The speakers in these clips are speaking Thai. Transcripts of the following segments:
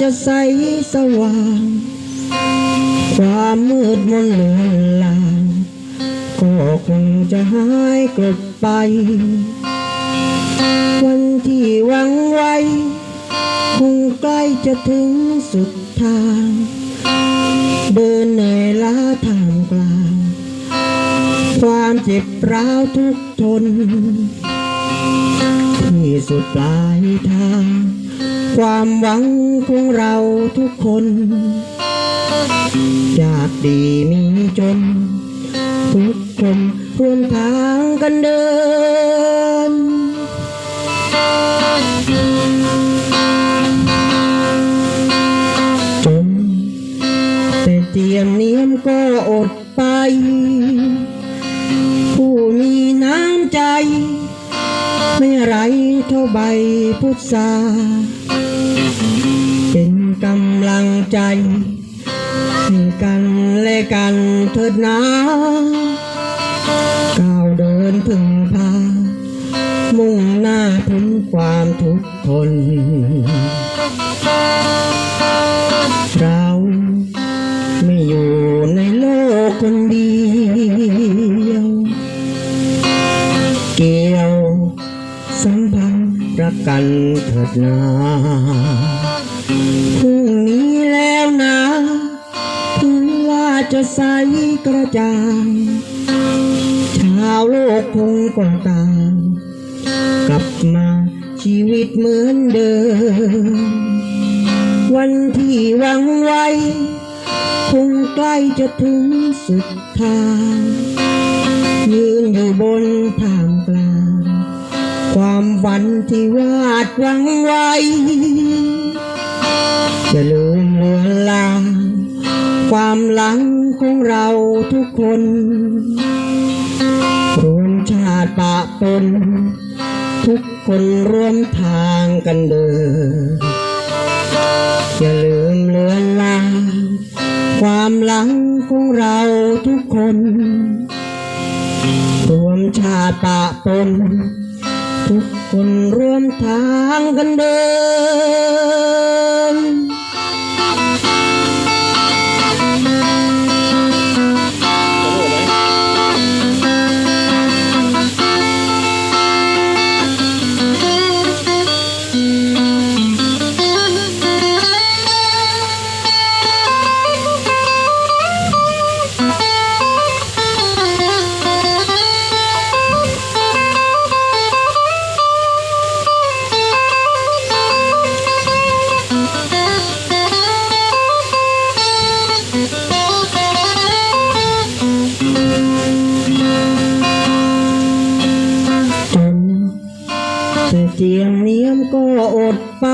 จะใสสว่าง ความมืดมนเลือนลางก็คงจะหายกลบไป วันที่หวังไว้ คงใกล้จะถึงสุดทาง เดินเหนื่อยล้าทามกลาง ความเจ็บร้าวทุกทน ที่สุดปลายทาง ความหวังของเราทุกคนจากดีมีจน ทุกคนร่วมทางกันเดิน จนแต่เจียมเนียมก็อดไป ผู้มีน้ำใจ ไม่ไรเท่าใบพุทราเป็นกำลังใจให้กันและกันเถิดนะก้าวเดินพึ่งพา มุ่งหน้าพ้นความทุกข์ทนรา กันเถิดนาพรุ่งนี้แล้วนะถึงว่าจะใสกระจางชาวโลกคงกองตามกลับมาชีวิตเหมือนเดิม วันที่หวังไว้ คงใกล้จะถึงสุดทางยืนอยู่บนทาง วันที่วาดหวังไว้จะลืมเลือนลางความหลังของเราทุกคนรวมชาติปะปนทุกคนร่วมทางกันเดินอย่าลืมเลือนลางความหลังของเราทุกคนรวมชาติปะปน ทุกคนร่วมทางกันเดิน แต่เจียมเนียมก็อดไป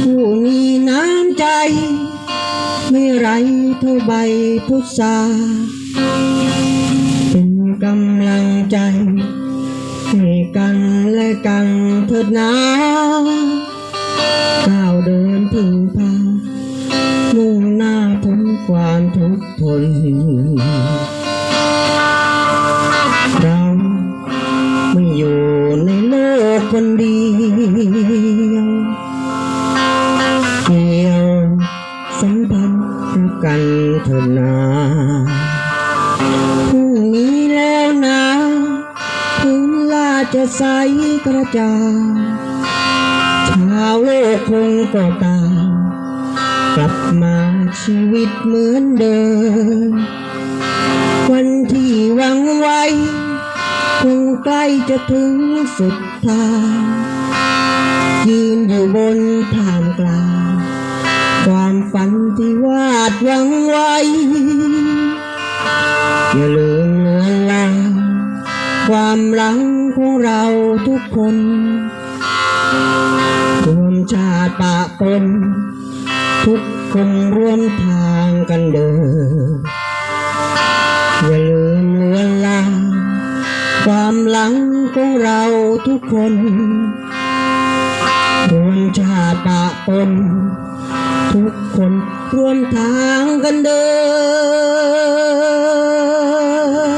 ผู้มีน้ำใจ ไม่ไรเท่าใบพุทราเป็นกำลังใจให้กันและกันเถิดนะก้าวเดินพึ่งพามุ่งหน้าพ้นความทุกข์ทน เดียวเกี่ยวสัมพันธ์รักันเถนาพรุ่งนี้แล้วนะถึงลาจะใสกระจ่างชาวโลกคงก็ตามกลับมาชีวิตเหมือนเดิมวันที่หวังไว้ คงใกล้จะถึงสุดทางยืนอยู่บนทางกลาง ความฝันที่วาดหวังไว้ อย่าลืมเลือนลางความหลังของเราทุกคนรวมชาติปะปนทุกคนร่วมทางกันเดิน ของเราทุกคนรวมชาติปะปนทุกคนร่วมทางกันเดิ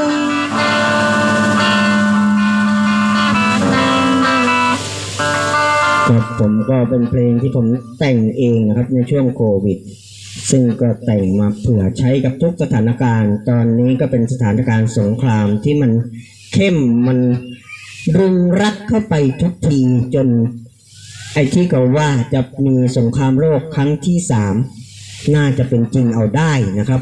นครับผมก็เป็นเพลงที่ผมแต่งเองนะครับในช่วงโควิด ซึ่งก็แต่งมาเผื่อใช้กับทุกสถานการณ์ ตอนนี้ก็เป็นสถานการณ์สงครามที่มันเข้มมัน รุงรัดเข้าไปทุกทีจน ไอ้ที่เขาว่าจะมีสงครามโลกครั้งที่สามน่าจะเป็นจริงเอาได้นะครับ